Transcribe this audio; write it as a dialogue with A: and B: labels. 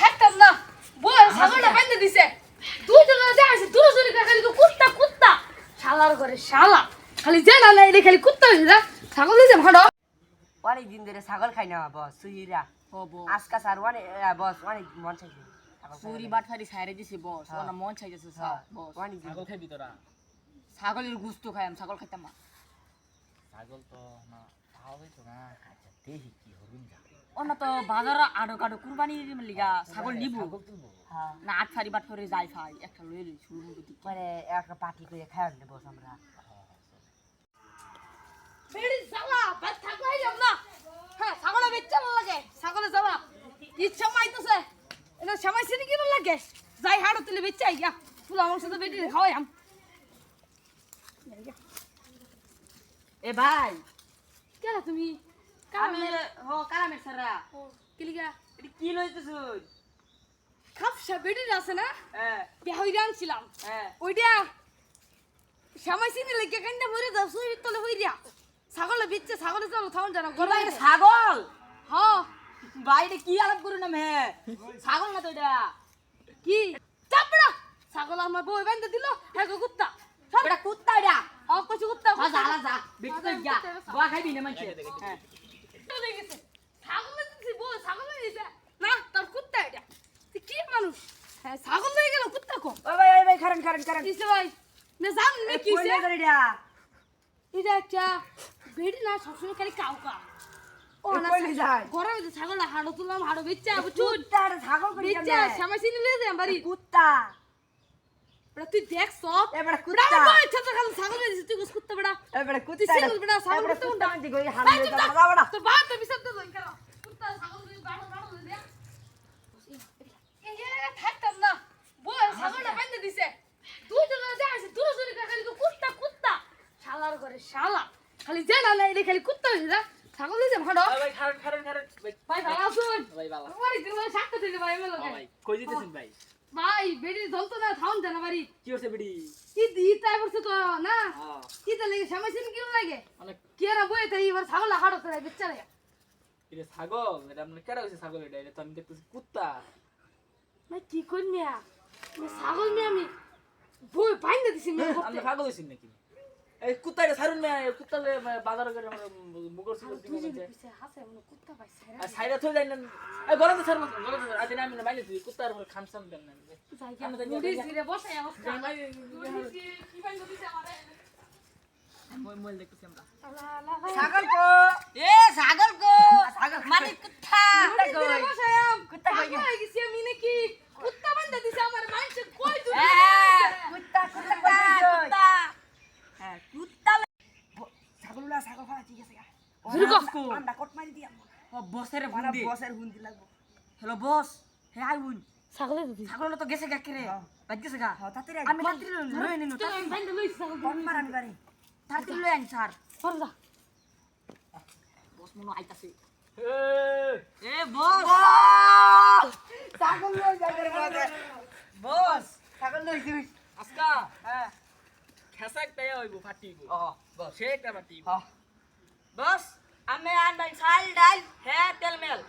A: থাকতাম না। বল ছাগলটা বাইন্ধে দিছে। দুই জন যা আছে দূর খালি তো কুত্তা কুত্তা। শালার ঘরে শালা। খালি যে না এটা খালি কুত্তা হইছে না ছাগল দিছে ভাড়ো
B: অনেক দিন ধরে ছাগল খাই না বস সুইরা আজকা স্যার অনেক বস অনেক মন চাইছে
C: চুরি বাটফারি সাইরে দিছে বস।
B: হ্যাঁ।
C: ওনা মন চাইতেছে
B: হ্যাঁ,
C: বস।
B: অনেক
D: ছাগল খাইবি তোরা?
C: ছাগলের গুস্ত খাই ছাগল খাইতাম না।
D: ছাগল তো না খাওয়াবে তো না। আচ্ছা দেখি কি হরুন যা।
C: ওনা তো বাজারে আড়ো কাড়ো কুরবানির লিগা ছাগল নিবো।
D: তুলবো
B: হ্যাঁ
C: না আট ফারি বাট করে যাই ফাই একটা লয়ে লই শুরু
B: মানে একটা পার্টি করে খাওয়ান দেবো বস আমরা।
A: বেড়ি শালা বাদ থাকলাই যাব না। হ্যাঁ ছাগলে বেচতে না লাগে ছাগলে যাবা। ইচ্ছা মাইতেছে এটা সময় সিনি কি লাগে? যাই হাড়ো তুলে বেচতে আই গা ফুল আমার সাথে বেটি খাওয়াই আম।
C: এ ভাই
A: কেন তুমি?
C: হ সারা।
A: কিলিগা
C: এটা কি লইতেছ?
A: খাপসা বেটি আছে না?
C: হ্যাঁ
A: বেহই
C: হ্যাঁ
A: ওইটা সিনি লেগে দাও সুই তলে হইরিয়া ছাগলে বেচছে ছাগলে চলো থাউন জানা
C: ছাগল?
A: হ্যাঁ
C: বাইরে কি আলাপ করু না মে ছাগল না তো এটা।
A: কি? চাপড়া ছাগল আমার বউ বান্ধে দিল হ্যাঁ কুত্তা।
C: এটা কুত্তা এটা।
A: হ্যাঁ কইছি কুত্তা
C: হা যা যা বেটি যা। গোয়া খাইবি না মানছে হ্যাঁ
A: চলে গেছে ছাগল দিছি বউ ছাগল দিছে না তোর কুত্তা এটা তুই কি মানুষ হ্যাঁ ছাগল হয়ে গেল কুত্তা কো
B: ও ভাই ওই ভাই খারেন খারেন খারেন।
A: দিছে ভাই? না জান না কি
B: এটা
A: এটা একটা বেড়ি না সবসময় খালি কাউ কা ও না? গরমে তো ছাগল হাড়ো তুললাম হাড়ো বেচা বুঝুন
B: কুত্তা এটা ছাগল করি
A: বেচা শ্যামা চিনি লিয়ে দেন বাড়ি।
B: কুত্তা।
A: তুই দেখ সব।
B: এবারে কুত্তা।
A: বউ ইচ্ছা তো খালি ছাগল দিছিস তুই কুত্তা বেটা
B: এবারে কুত্তা
A: সিঙ্গেল বেটা ছাগল কুত্তা উন্ডা
B: দে
A: থাক।
B: দাদা বড়া
A: তোর বাপ তোর বিচার তো কেন? কুত্তা ছাগল বাড়ো বাড়ো দে এই যে থাকতাম না বল ছাগলটা বাইন্ধে দিছে তুই তো যা আছে দূর দূরে খালি তো কুত্তা কুত্তা শালার ঘরে শালা খালি যে না এটা খালি কুত্তা হইছে না ছাগল দিছে ভাড়ো।
D: ভাই খারেন খারেন খারেন ভাই
A: ভালো আছুন?
D: ভাই ভালো।
A: আমার দিন ভাই সাক্ষী থেকে ভাই
D: হ্যাঁ ভাই কই দিতেছেন ভাই?
A: ভাই বেড়ি জ্বলতো না থাউন জানা বাড়ি।
D: কি হচ্ছে বিড়ি?
A: কি দি তাই বলছে তো না?
D: হ্যাঁ।
A: কি তো লাগে সামাইছিন কি লাগে?
D: অনেক
A: কি আর বই তাই এবার ছাগল হাড়ো তো বেচারে।
D: এটা ছাগল? এটা আপনার কেডা হয়েছে ছাগল এটা? এটা তো আমি দেখতেছি কুত্তা।
A: না কি কইনিয়া ছাগল নিয়ে আমি বই বাইন্দা দিছি
D: আপনি পাগল হয়েছেন নাকি? এই কুত্তা এটা ছাড়ুন না এই কুত্তা লে বাজার করে আমার মুগর সুগর দিব।
A: পিছে হাসে মনে কুত্তা পাইছে
D: আর সাইরা থই যাই না এই গরম তো ছাড়বো গরম তো আজ আমি না মাইলে তুই কুত্তার আর খান সাম দেন না
A: যাই গুডি সিরে বসে অবস্থা।
D: যাই
A: কি বাইন্দা দিছে আমারে?
C: মই মই দেখতেছি আমরা
A: আলা আলা ভাই
B: ছাগল কো
C: এ ছাগল কো
B: ছাগল
C: মানে কুত্তা
A: গুডি সিরে বসে আম
B: কুত্তা কই
A: পাগল হয়ে গেছি আমি নাকি কুত্তা বাইন্দা দিছে আমার মাইন্ডে কই দূর
C: হ্যাঁ
B: কুত্তা কুত্তা
C: কুত্তা কুত্তা হ্যাঁ কুত্তা
B: ছাগল না ছাগল ফালা ঠিক আছে
A: জোরে কও।
B: আমরা কোট মারি দিয়াম
C: ও বসের
B: বসের হুন্দি লাগবো।
C: Hello boss. হে আই উন
A: ছাগলে দিছি
C: ছাগল তো গেছে গা কেরে
B: হ্যাঁ।
C: গেছে গা।
B: হ্যাঁ তাতে
C: আমি রাত্রি লই নিনু
A: তুই আমি বাইন্দা লইছি ছাগল
B: কোন মারানি বাড়ি
C: রাত্রি লই আন স্যার
A: সর যা।
C: বস মনো আইতাছে। এ বস।
B: ছাগল লই যাবে রে বস বস। ছাগল লই তুই
D: আজকা?
B: হ্যাঁ।
D: খেসা তাই হইব ফাটিব সে একটা ফাটিব
B: হ্যাঁ
C: বস আমি আনবাই চাল ডাল হে তেল মেল